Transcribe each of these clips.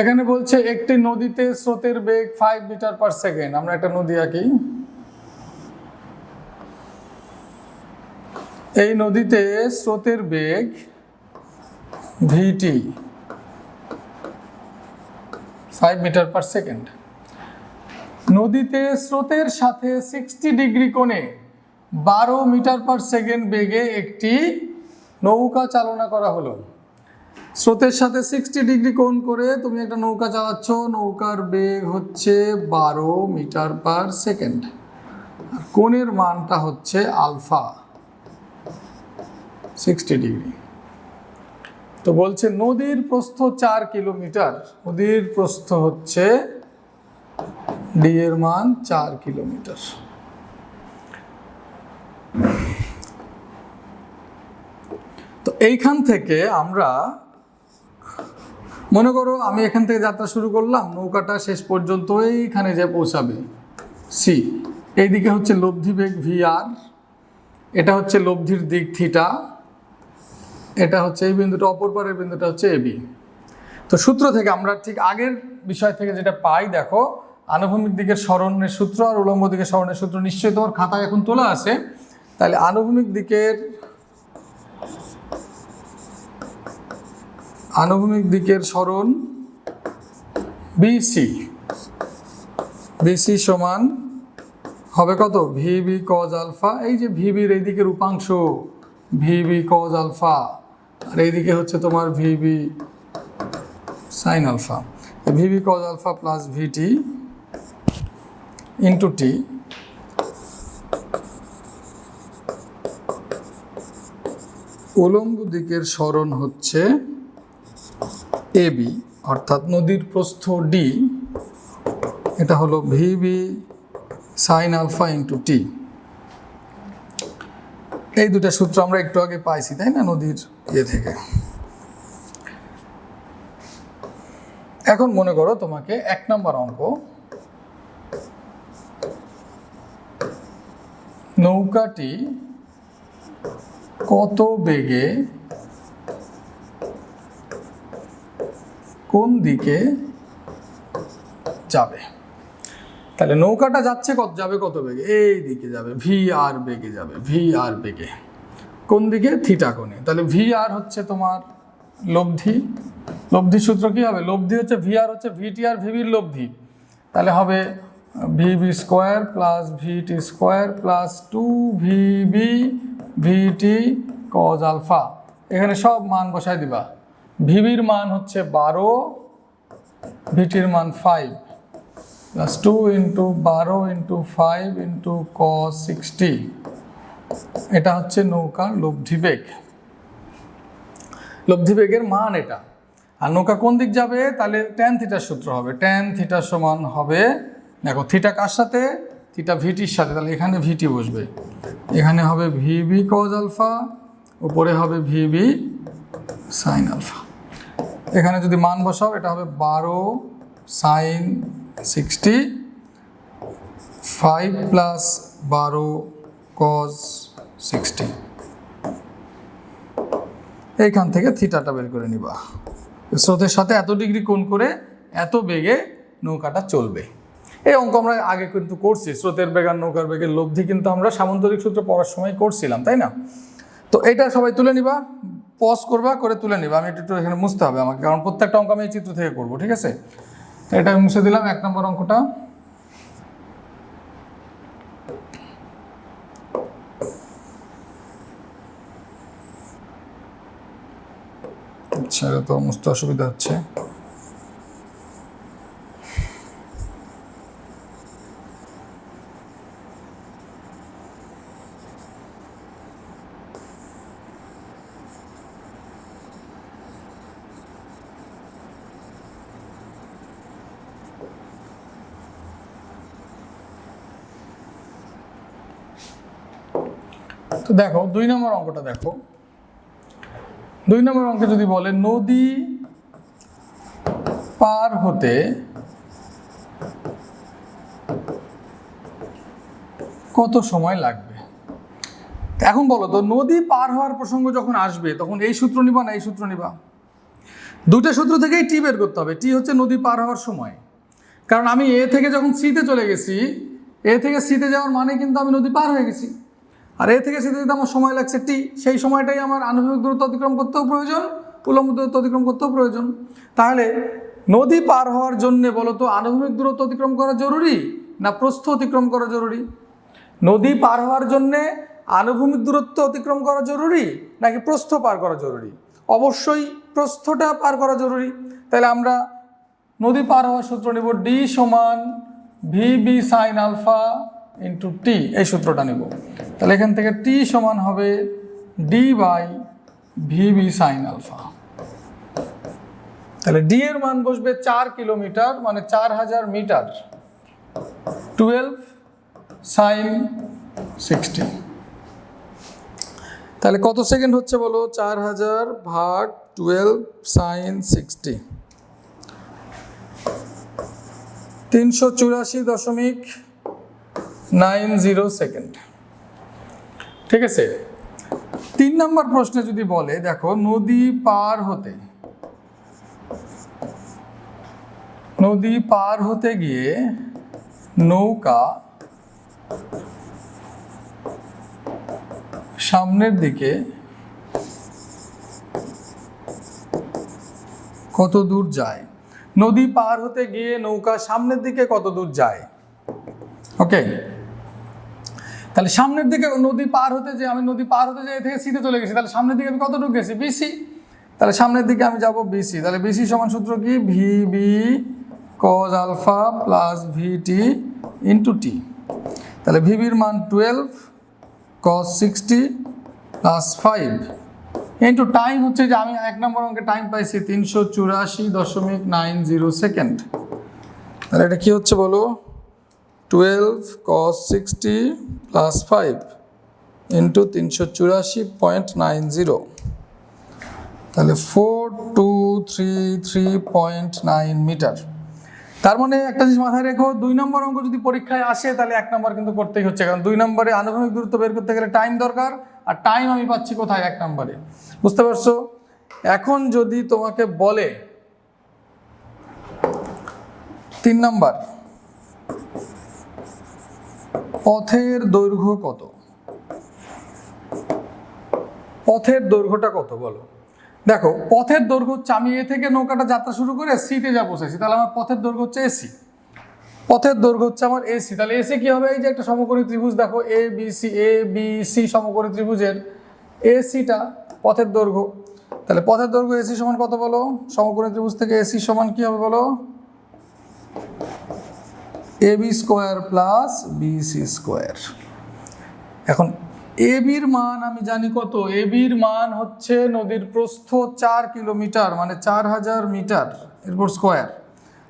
এখানে বলছে একটি নদীতে স্রোতের বেগ ফাইভ মিটার পার সেকেন্ড আমরা একটা নদী আঁকি। এই নদীতে স্রোতের বেগ ভিটি ফাইভ মিটার পার সেকেন্ড নদীতে স্রোতের সাথে সিক্সটি ডিগ্রি কোণে বারো মিটার পার সেকেন্ড বেগে একটি নৌকা চালনা করা হলো। স্রোতের সাথে সিক্সটি ডিগ্রি কোণ করে তুমি একটা নৌকা চালাচ্ছ। নৌকার বেগ হচ্ছে বারো মিটার পার সেকেন্ড। আর কোণের মানটা হচ্ছে আলফা সিক্সটি ডিগ্রি তো বলছে নদীর প্রস্থ চার কিলোমিটার। নদীর প্রস্থ হচ্ছে ডি এর মান চার কিলোমিটার। তো এইখান থেকে আমরা মনে করো আমি এখান থেকে যাত্রা শুরু করলাম, নৌকাটা শেষ পর্যন্ত এইখানে যে পৌঁছাবে। সি এইদিকে হচ্ছে লব্ধি বেগ ভি আর এটা হচ্ছে লব্ধির দিক থিটা এটা হচ্ছে এই বিন্দুটা, অপর পারের বিন্দুটা হচ্ছে এবি তো সূত্র থেকে আমরা ঠিক আগের বিষয় থেকে যেটা পাই, দেখো, আনুভূমিক দিকের স্মরণের সূত্র আর উলম্ব দিকের স্মরণের সূত্র নিশ্চয়ই তোমার খাতায় এখন তোলা আছে। তাহলে আনুভূমিক দিকের আনুভূমিক দিকের স্মরণ বিসি। বিসি সমান হবে কত? VB cos alpha. এই যে ভিবির এই দিকের উপাংশ, ভিবি কজ আলফা। আর এইদিকে হচ্ছে তোমার VB sine alpha. VB cos alpha plus VT into T উলম্ব দিকের স্মরণ হচ্ছে এবি অর্থাৎ নদীর প্রস্থ ডি, এটা হলো VB sine alpha into T. এই দুটা সূত্র আমরা একটু আগে পাইছি, তাই না, নদীর ইয়ে থেকে? এখন মনে করো তোমাকে এক নম্বর অঙ্ক, নৌকাটি কত বেগে কোন দিকে যাবে? তাহলে নৌকাটা যাচ্ছে কত? যাবে কত বেগে? এই দিকে যাবে ভি আর বেগে যাবে ভি আর বেগে। কোন দিকে? থিটা কোণে। তাহলে ভি আর হচ্ছে তোমার লব্ধি। লব্ধি সূত্র কি হবে? লব্ধি হচ্ছে ভি আর হচ্ছে ভিটি আর ভিবির লব্ধি। তাহলে হবে V VB square plus VT square plus two VB VT cos alpha. এখানে সব মান বসায় দিবা। ভিবির মান হচ্ছে বারো, ভিটির মান ফাইভ প্লাস টু ইন্টু বারো ইন্টু ফাইভ ইন্টু ক সিক্সটি এটা হচ্ছে নৌকার লব্ধি বেগ লব্ধি বেগের মান এটা। আর নৌকা কোন দিক যাবে? তাহলে ট্যান থিটার সূত্র হবে। ট্যান থিটা সমান হবে, দেখো থিটা কার সাথে? থিটা ভিটির সাথে। তাহলে এখানে ভিটি বসবে। এখানে হবে ভিবি কজ আলফা উপরে হবে ভিবি সাইন আলফা এখানে যদি মান বসাও, এটা হবে বারো সাইন সিক্সটি ফাইভ প্লাস বারো কজ সিক্সটি এইখান থেকে থিটাটা বের করে নিবা। স্রোতের সাথে এত ডিগ্রি কোণ করে এত বেগে নৌকাটা চলবে। এই অঙ্ক আমরা আগে কিন্তু করছি, স্রোতের বেগ আর নৌকার বেগের লব্ধি কিন্তু আমরা সামন্তরিক সূত্র পড়ার সময় করছিলাম, তাই না? তো এটা সবাই তুলে নিবা পজ করবা, করে তুলে নিবা। আমি একটু এখানে মুছতে হবে আমাকে, কারণ প্রত্যেকটা অঙ্ক আমি এই চিত্র থেকে করব, ঠিক আছে? এটা আমি মুছে দিলাম, এক নম্বর অঙ্কটা। আচ্ছা এটা তো মুছতে অসুবিধা হচ্ছে। তো দেখো, দুই নম্বর অঙ্কটা দেখো। দুই নম্বর অঙ্কে যদি বলে, নদী পার হতে কত সময় লাগবে? এখন বলো তো, নদী পার হওয়ার প্রসঙ্গ যখন আসবে, তখন এই সূত্র নিবা না এই সূত্র নিবা? দুটো সূত্র থেকেই টি বের করতে হবে। টি হচ্ছে নদী পার হওয়ার সময়। কারণ আমি এ থেকে যখন সিতে চলে গেছি, এ থেকে সিতে যাওয়ার মানে কিন্তু আমি নদী পার হয়ে গেছি। আর এ থেকে সিতে যেতে আমার সময় লাগছে টি। সেই সময়টাই আমার আনুভূমিক দূরত্ব অতিক্রম করতেও প্রয়োজন উলম্ব দূরত্ব অতিক্রম করতেও প্রয়োজন। তাহলে নদী পার হওয়ার জন্যে বলো তো আনুভূমিক দূরত্ব অতিক্রম করা জরুরি না প্রস্থ অতিক্রম করা জরুরি? নদী পার হওয়ার জন্যে আনুভূমিক দূরত্ব অতিক্রম করা জরুরি নাকি প্রস্থ পার করা জরুরি? অবশ্যই প্রস্থটা পার করা জরুরি। তাহলে আমরা নদী পার হওয়ার সূত্র নেব ডি সমান V B sine alpha into T এই সূত্রটা নেব। তাহলে এখান থেকে টি সমান হবে D by V B sine alpha তাহলে ডি এর মান বসবে চার কিলোমিটার মানে চার হাজার মিটার। টুয়েলভ সাইন সিক্সটি তাহলে কত সেকেন্ড হচ্ছে বলো? চার হাজার ভাগ টুয়েলভ সাইন সিক্সটি তিনশো চুরাশি দশমিক নাইন জিরো সেকেন্ড। ঠিক আছে? তিন নম্বর প্রশ্নে যদি বলে, দেখো, নদী পার হতে, নদী পার হতে গিয়ে নৌকা সামনের দিকে কত দূর যায়? নদী পার হতে গিয়ে নৌকা সামনের দিকে কত দূর যায়? ওকে তাহলে সামনের দিকে নদী পার হতে যে আমি নদী পার হতে যাই থেকে সিতে চলে গেছি, তাহলে সামনের দিকে আমি কতটুকু গেছি? বিসি তাহলে সামনের দিকে আমি যাব বিসি তাহলে বিসি সমান সূত্র কি? V B cos alpha plus V T into T তাহলে ভিবির মান twelve cos sixty plus five into time হচ্ছে যে আমি এক নম্বর অঙ্কে টাইম পাইছি তিনশো চুরাশি দশমিক নাইন জিরো সেকেন্ড তাহলে এটা কি হচ্ছে বলো? Twelve cos sixty plus five into তিনশো চুরাশি পয়েন্ট নাইন জিরো তাহলে four two three three point nine metre তার মানে একটা জিনিস মাথায় রেখো, দুই নম্বর অঙ্ক যদি পরীক্ষায় আসে, তাহলে এক নম্বর কিন্তু করতেই হচ্ছে, কারণ দুই নম্বরে আনুভূমিক দূরত্ব বের করতে গেলে টাইম দরকার, আর টাইম আমি পাচ্ছি কোথায়? এক নম্বরে। বুঝতে পারছ? এখন যদি তোমাকে বলে, তিন নাম্বার পথের দৈর্ঘ্য কত? পথের দৈর্ঘ্যটা কত বলো? দেখো, পথের দৈর্ঘ্য এ থেকে নৌকাটা যাত্রা শুরু করে সিতে যা বসেছি, তাহলে আমার পথের দৈর্ঘ্য হচ্ছে এসি পথের দৈর্ঘ্য হচ্ছে আমার এসি তাহলে এসি কি হবে? এই যে একটা সমকোণী ত্রিভুজ, দেখো A B C A B C সমকোণী ত্রিভুজের এসিটা পথের দৈর্ঘ্য। তাহলে পথের দৈর্ঘ্য এসি সমান কত বলো? সমকোণী ত্রিভুজ থেকে এসি সমান কি হবে বলো? A B square plus BC square এখন এ বির মান আমি জানি কত? এ বির মান হচ্ছে নদীর প্রস্থ চার কিলোমিটার মানে চার হাজার মিটার, এরপর স্কোয়ার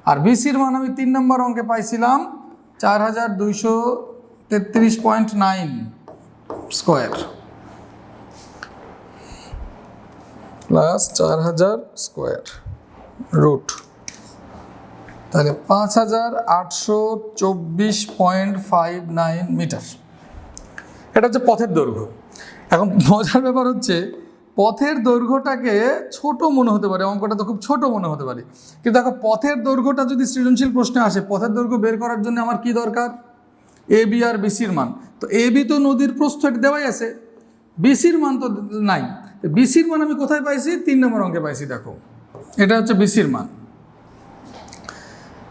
আর বিসির মান আমি তিন নম্বর অঙ্কে পাইছিলাম, চার হাজার দুইশো তেত্রিশ পয়েন্ট নাইন স্কোয়ার প্লাস চার হাজার স্কোয়ার রুট তাহলে পাঁচ হাজার আটশো চব্বিশ পয়েন্ট ফাইভ নাইন মিটার। এটা হচ্ছে পথের দৈর্ঘ্য। এখন মজার ব্যাপার হচ্ছে, পথের দৈর্ঘ্যটাকে ছোট মনে হতে পারে, অঙ্কটা তো খুব ছোট মনে হতে পারে। কিন্তু দেখো, পথের দৈর্ঘ্যটা যদি সৃজনশীল প্রশ্নে আসে, পথের দৈর্ঘ্য বের করার জন্য আমার কি দরকার? এ বি আর বিসির মান। তো এ বি তো নদীর প্রস্থ এটা দেওয়াই আছে। বিসির মান তো নাই। বিসির মান আমি কোথায় পাইছি? তিন নম্বর অঙ্কে পাইছি, দেখো। এটা হচ্ছে বিসির মান।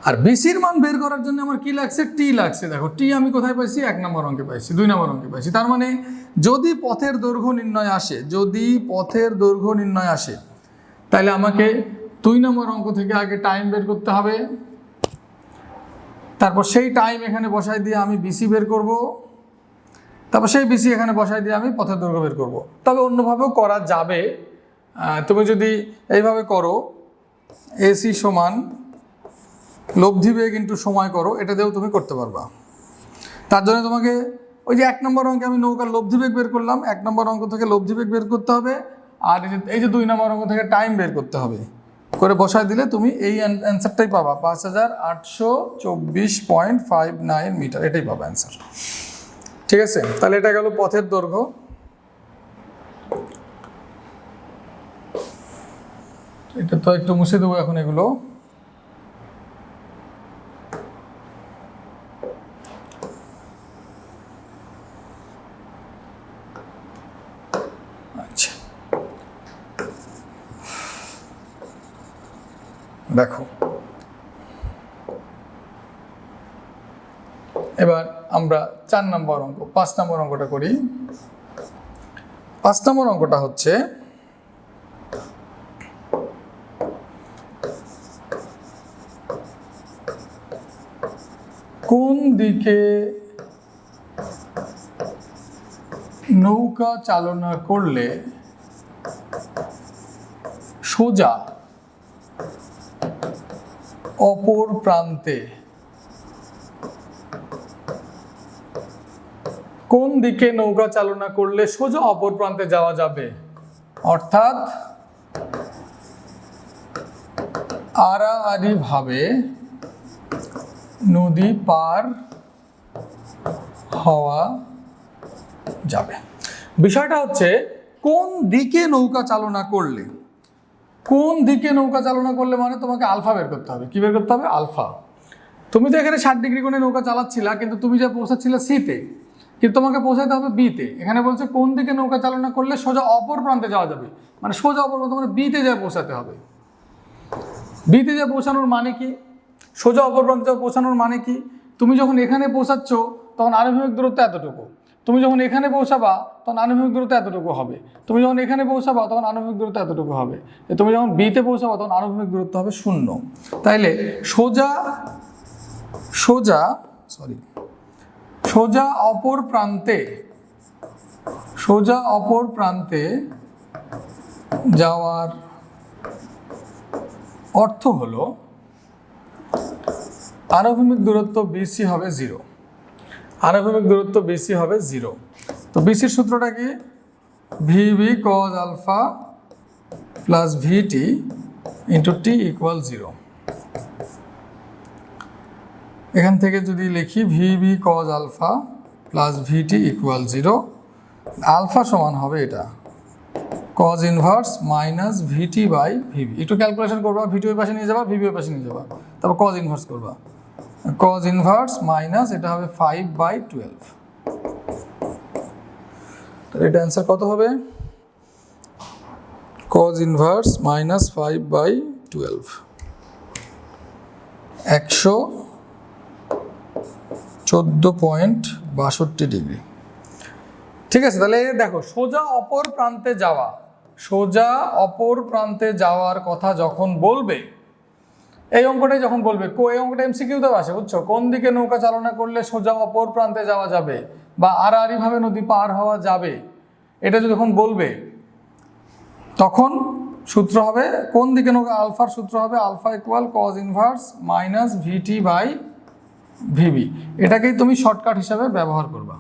আর বিসির মান বের করার জন্য আমার কি লাগছে? টি লাগছে। দেখো টি আমি কোথায় পাইছি? এক নম্বর অঙ্কে পাইছি, দুই নম্বর অঙ্কে পাইছি। তার মানে যদি পথের দৈর্ঘ্য নির্ণয় আসে, যদি পথের দৈর্ঘ্য নির্ণয় আসে, তাহলে আমাকে দুই নম্বর অঙ্ক থেকে আগে টাইম বের করতে হবে। তারপর সেই টাইম এখানে বসাই দিয়ে আমি বিসি বের করব। তারপর সেই বিসি এখানে বসাই দিয়ে আমি পথের দৈর্ঘ্য বের করব। তবে অন্যভাবেও করা যাবে। তুমি যদি এইভাবে করো এসি সমান লব্ধি বেগ ইন্টু সময় করো, এটা দিয়েও তুমি করতে পারবা। তার জন্য তোমাকে ওই যে এক নম্বর অঙ্কে আমি নৌকার লব্ধি বেগ বের করলাম, এক নম্বর অঙ্ক থেকে লব্ধি বেগ বের করতে হবে, আর এই যে এই যে দুই নম্বর অঙ্ক থেকে টাইম বের করতে হবে। করে বসায় দিলে তুমি এই অ্যান্সারটাই পাবা, পাঁচ হাজার আটশো চব্বিশ পয়েন্ট ফাইভ নাইন মিটার, এটাই পাবা অ্যান্সার। ঠিক আছে? তাহলে এটা গেল পথের দৈর্ঘ্য। এটা তো একটু মুছে দেবো এখন এগুলো আচ্ছা দেখো। এবার আমরা চার নম্বর অঙ্ক, পাঁচ নম্বর অঙ্কটা করি। পাঁচ নম্বর অঙ্কটা হচ্ছে, কোন দিকে নৌকা চালনা করলে সোজা অপর প্রান্তে। কোন দিকে নৌকা চালনা করলে সোজা অপর প্রান্তে যাওয়া যাবে? অর্থাৎ আড়াআড়ি ভাবে নদী পার হওয়া যাবে। বিষয়টা হচ্ছে, কোন দিকে নৌকা চালনা করলে কোন দিকে নৌকা চালনা করলে মানে তোমাকে আলফা বের করতে হবে? কি বের করতে হবে? আলফা। তুমি তো এখানে ষাট ডিগ্রি কোণে নৌকা চালাচ্ছিলা, কিন্তু তুমি যা পৌঁছাচ্ছিলে সিতে কিন্তু তোমাকে পৌঁছাতে হবে বিতে এখানে বলছে কোন দিকে নৌকা চালনা করলে সোজা অপর প্রান্তে যাওয়া যাবে? মানে সোজা অপর প্রান্তে মানে বিতে যা পৌঁছাতে হবে। বিতে যা পৌঁছানোর মানে কি? সোজা অপর প্রান্তে যা পৌঁছানোর মানে কি? তুমি যখন এখানে পৌঁছাচ্ছ, তখন আনুভূমিক দূরত্ব এতটুকু। তুমি যখন এখানে পৌঁছাবা, তখন আনুভূমিক দূরত্ব এতটুকু হবে। তুমি যখন এখানে পৌঁছাবা, তখন আনুভূমিক দূরত্ব এতটুকু হবে। তুমি যখন বিতে পৌঁছাবা, তখন আনুভূমিক দূরত্ব হবে শূন্য। তাইলে সোজা সোজা সরি সোজা অপর প্রান্তে, সোজা অপর প্রান্তে যাওয়ার অর্থ হলো আনুভূমিক দূরত্ব বিসি হবে জিরো আনুভূমিক দূরত্ব বিসি হবে জিরো তো বিসির সূত্রটা কি? VB cos alpha plus VT into T equal zero এখান থেকে যদি লিখি VB cos alpha plus VT equal zero alpha সমান হবে এটা। Cos inverse minus VT by VB একটু ক্যালকুলেশন করবা ভিটি ওই পাশে নিয়ে যাবা ভিবি ওই পাশে নিয়ে যাবা। তারপর কজ ইনভার্স করবা। কজ ইনভার্স মাইনাস এটা হবে ফাইভ বাই টুয়েলভ এটা অ্যান্সার কত হবে? Cos inverse minus five by twelve একশো চোদ্দ পয়েন্ট বাষট্টি ডিগ্রি ঠিক আছে, তাহলে দেখো, সোজা অপর প্রান্তে যাওয়া, সোজা অপর প্রান্তে যাওয়ার কথা যখন বলবে এই অঙ্কটাই যখন বলবে, কো এই অঙ্কটা এমসিকিউতেও আসে, বুঝছ? কোন দিকে নৌকা চালনা করলে সোজা অপর প্রান্তে যাওয়া যাবে বা আড়াআড়িভাবে নদী পার হওয়া যাবে? এটা যদি যখন বলবে, তখন সূত্র হবে, কোন দিকে নৌকা আলফার সূত্র হবে, alpha equal cos inverse minus VT by VB এটাকেই তুমি শর্টকাট হিসাবে ব্যবহার করবা।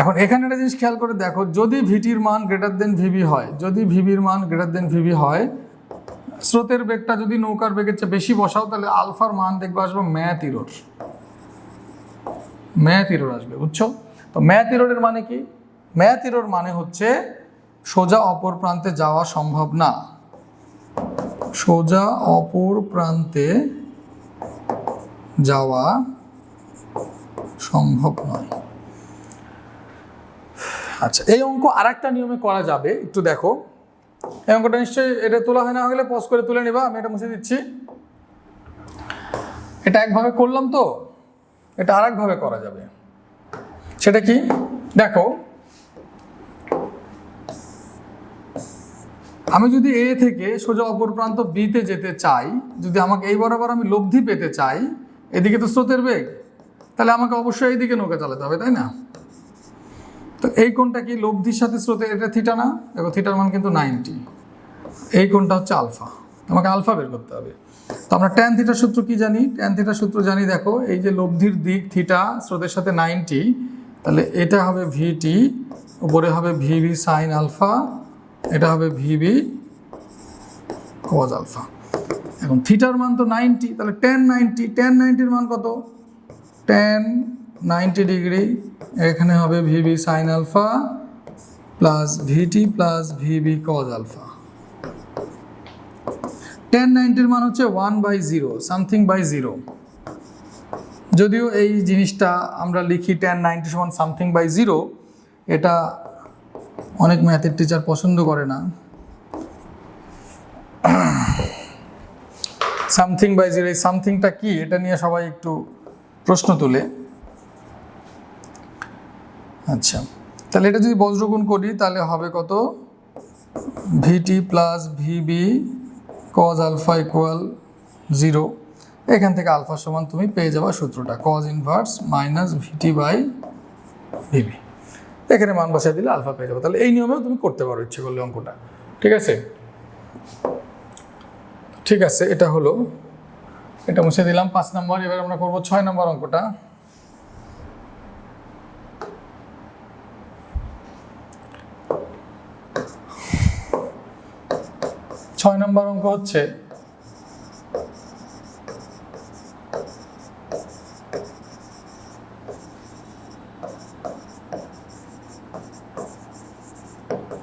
এখন এখানে একটা জিনিস খেয়াল করে দেখো, যদি ভিটির মান গ্রেটার দেন ভিবি হয়, যদি ভিবির মান গ্রেটার দেন ভিবি হয় স্রোতের বেগটা যদি নৌকার বেগের চেয়ে বেশি বসাও, তাহলে আলফার মান দেখবে আসবে ম্যাথ ইরোর ম্যাথ ইরোর আসবে, বুঝছ? তো ম্যাথ ইরোরের মানে কি? ম্যাথ ইরোর মানে হচ্ছে সোজা অপর প্রান্তে যাওয়া সম্ভব না। সোজা অপর প্রান্তে যাওয়া সম্ভব নয়। আচ্ছা এই অঙ্ক আর একটা নিয়মে করা যাবে, একটু দেখো। এই অঙ্কটা নিশ্চয়ই এটা তোলা হয় না হলে পজ করে তুলে নিবা, আমি এটা মুছে দিচ্ছি। এটা একভাবে করলাম তো, এটা আর একভাবে করা যাবে। সেটা কি? দেখো, আমি যদি এ থেকে সোজা অপর প্রান্ত বিতে যেতে চাই, যদি আমাকে এই বরাবর আমি লব্ধি পেতে চাই, এদিকে তো স্রোতের বেগ, তাহলে আমাকে অবশ্যই এইদিকে নৌকা চালাতে হবে, তাই না? তো এই কোণটা কি লব্ধির সাথে স্রোতের এটা থিটা না? দেখো থিটার মান কিন্তু নাইনটি এই কোণটা হচ্ছে আলফা আমাকে আলফা বের করতে হবে। তো আমরা ট্যান থিটার সূত্র কি জানি? ট্যান থিটার সূত্র জানি, দেখো, এই যে লব্ধির দিক থিটা স্রোতের সাথে নাইনটি তাহলে এটা হবে ভিটি উপরে হবে ভিবি সাইন আলফা এটা হবে ভিবি কজ আলফা এখন থিটার মান তো নাইনটি তাহলে টেন নাইনটি টেন নাইনটির মান কত? Tan ninety degree. এখানে হবে VB sine alpha plus VT plus VB cos alpha tan নাইনটির মান হচ্ছে one by zero something by zero যদিও এই জিনিসটা আমরা লিখি টেন নাইনটি সমান সামথিং বাই জিরো এটা অনেক ম্যাথের টিচার পছন্দ করে না। সামথিং বাই জিরো এই সামথিংটা কি, এটা নিয়ে সবাই একটু প্রশ্ন তুলে। আচ্ছা। তাহলে এটা যদি বজ্রগুণ করি, তাহলে হবে কত? VT plus VB cos alpha equal zero এখান থেকে আলফা সমান তুমি পেয়ে যাবা সূত্রটা। Cos inverse minus VT by VB এখানে মান বসায় দিলে আলফা পেয়ে যাব। তাহলে এই নিয়মেও তুমি করতে পারো ইচ্ছে করলে অঙ্কটা। ঠিক আছে? ঠিক আছে, এটা হলো। এটা মুছে দিলাম, পাঁচ নম্বর, এবার আমরা করব ছয় নম্বর অঙ্কটা। ছয় নম্বর অঙ্ক হচ্ছে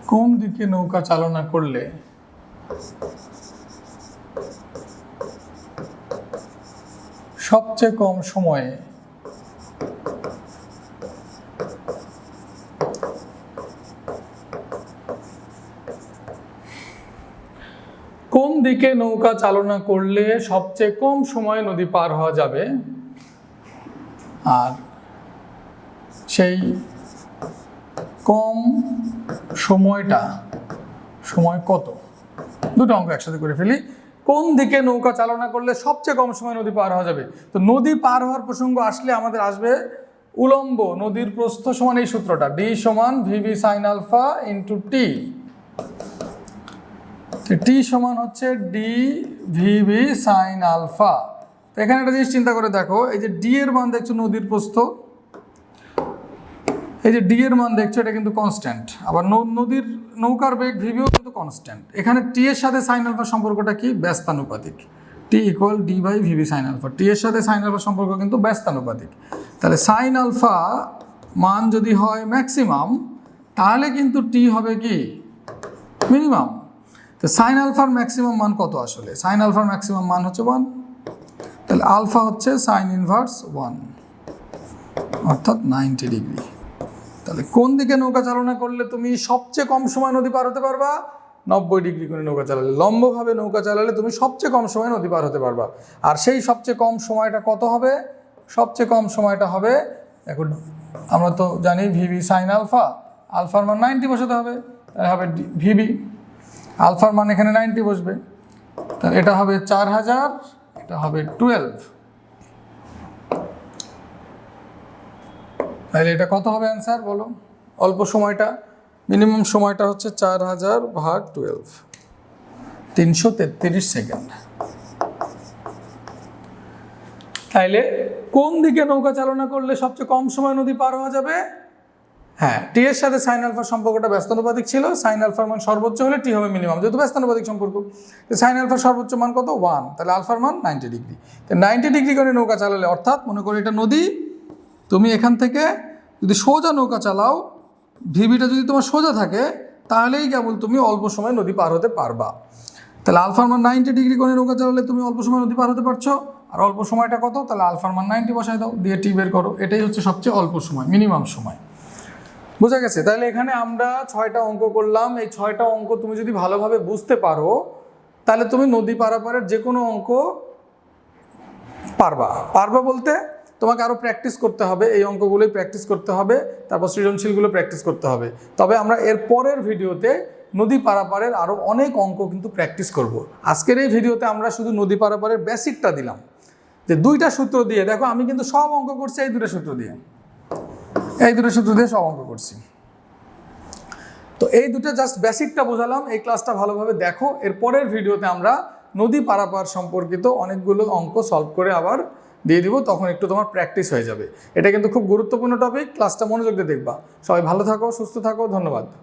কোন দিকে নৌকা চালনা করলে সবচেয়ে কম সময়ে কোন দিকে নৌকা চালনা করলে সবচেয়ে কম সময়ে নদী পার হওয়া যাবে। আর সেই কম সময়টা, সময় কত? দুটো অঙ্ক একসাথে করে ফেলি। কোন দিকে নৌকা চালনা করলে সবচেয়ে কম সময় নদী পার হওয়া যাবে? তো নদী পার হওয়ার প্রসঙ্গ আসলে আমাদের আসবে উলম্ব নদীর প্রস্থ সমান এই সূত্রটা ডি সমান VV sine alpha into T T সমান হচ্ছে ডি ভিভি সাইন আলফা। তো এখানে একটা জিনিস চিন্তা করে দেখো, এই যে ডি এর মান দেখছ নদীর প্রস্থ, এই যে ডি এর মান দেখছ এটা কিন্তু কনস্ট্যান্ট আবার নদীর নৌকার বেগ ভিভিও কিন্তু কনস্ট্যান্ট এখানে টি এর সাথে সাইন আলফার সম্পর্কটা কি? ব্যস্তানুপাতিক। T equal D by VV sine alpha. T এর সাথে সাইন আলফার সম্পর্ক কিন্তু ব্যস্তানুপাতিক। তাহলে সাইন আলফা মান যদি হয় ম্যাক্সিমাম তাহলে কিন্তু টি হবে কি? মিনিমাম তো সাইন আলফার ম্যাক্সিমাম মান কত আসলে? সাইন আলফার ম্যাক্সিমাম মান হচ্ছে ওয়ান তাহলে আলফা হচ্ছে সাইন ইনভার্স ওয়ান অর্থাৎ নাইনটি ডিগ্রি তাহলে কোন দিকে নৌকা চালনা করলে তুমি সবচেয়ে কম সময় নদী পার হতে পারবা? নব্বই ডিগ্রি করে নৌকা চালালে। লম্বভাবে নৌকা চালালে তুমি সবচেয়ে কম সময় নদী পার হতে পারবা। আর সেই সবচেয়ে কম সময়টা কত হবে? সবচেয়ে কম সময়টা হবে, এখন আমরা তো জানি ভিভি সাইন আলফা আলফার মান নাইনটি বসাতে হবে। হবে ভিবি আলফার মান এখানে নাইনটি বসবে। তাহলে এটা হবে চার হাজার, এটা হবে টুয়েলভ। তাহলে এটা কত হবে অ্যান্সার বলো? অল্প সময়টা, মিনিমাম সময়টা হচ্ছে চার হাজার ভাগ টুয়েলভ। তিনশো তেত্রিশ সেকেন্ড। তাইলে কোন দিকে নৌকা চালনা করলে সবচেয়ে কম সময় নদী পার হওয়া যাবে? হ্যাঁ টি এর সাথে সাইন আলফার সম্পর্কটা ব্যস্তানুপাতিক ছিল। সাইন আলফার মান সর্বোচ্চ হলে টি হবে মিনিমাম যেহেতু ব্যস্তানুপাতিক সম্পর্ক। সাইন আলফার সর্বোচ্চ মান কত? ওয়ান তাহলে আলফার মান নাইনটি ডিগ্রি তো নাইনটি ডিগ্রি করে নৌকা চালালে, অর্থাৎ মনে করো এটা নদী, তুমি এখান থেকে যদি সোজা নৌকা চালাও ভিবিটা যদি তোমার সোজা থাকে, তাহলেই কেবল তুমি অল্প সময় নদী পার হতে পারবা। তাহলে আলফার মান নাইনটি ডিগ্রি করে নৌকা চালালে তুমি অল্প সময় নদী পার হতে পারছ। আর অল্প সময়টা কত? তাহলে আলফার মান নাইনটি বসাই দাও, দিয়ে টি বের করো। এটাই হচ্ছে সবচেয়ে অল্প সময় মিনিমাম সময়। বোঝা গেছে? তাহলে এখানে আমরা ছয়টা অঙ্ক করলাম। এই ছয়টা অঙ্ক তুমি যদি ভালোভাবে বুঝতে পারো, তাহলে তুমি নদী পারাপারের যে কোনো অঙ্ক পারবা। পারবা বলতে তোমাকে আরও প্র্যাকটিস করতে হবে। এই অঙ্কগুলোই প্র্যাকটিস করতে হবে। তারপর সৃজনশীলগুলো প্র্যাকটিস করতে হবে। তবে আমরা এর পরের ভিডিওতে নদী পারাপারের আরও অনেক অঙ্ক কিন্তু প্র্যাকটিস করব। আজকের এই ভিডিওতে আমরা শুধু নদী পারাপারের বেসিকটা দিলাম। যে দুইটা সূত্র দিয়ে, দেখো আমি কিন্তু সব অঙ্ক করছি এই দুটো সূত্র দিয়ে। এই দুটো সূত্র দিয়ে সব অঙ্ক করছি। তো এই দুটো জাস্ট বেসিকটা বোঝালাম, এই ক্লাসটা ভালোভাবে দেখো। এর পরের ভিডিওতে আমরা নদী পারাপার সম্পর্কিত অনেকগুলো অঙ্ক সলভ করে আবার দিয়ে দিব, তখন একটু তোমার প্র্যাকটিস হয়ে যাবে। এটা কিন্তু খুব গুরুত্বপূর্ণ টপিক ক্লাসটা মনোযোগ দিয়ে দেখবা। সবাই ভালো থাকো, সুস্থ থাকো, ধন্যবাদ।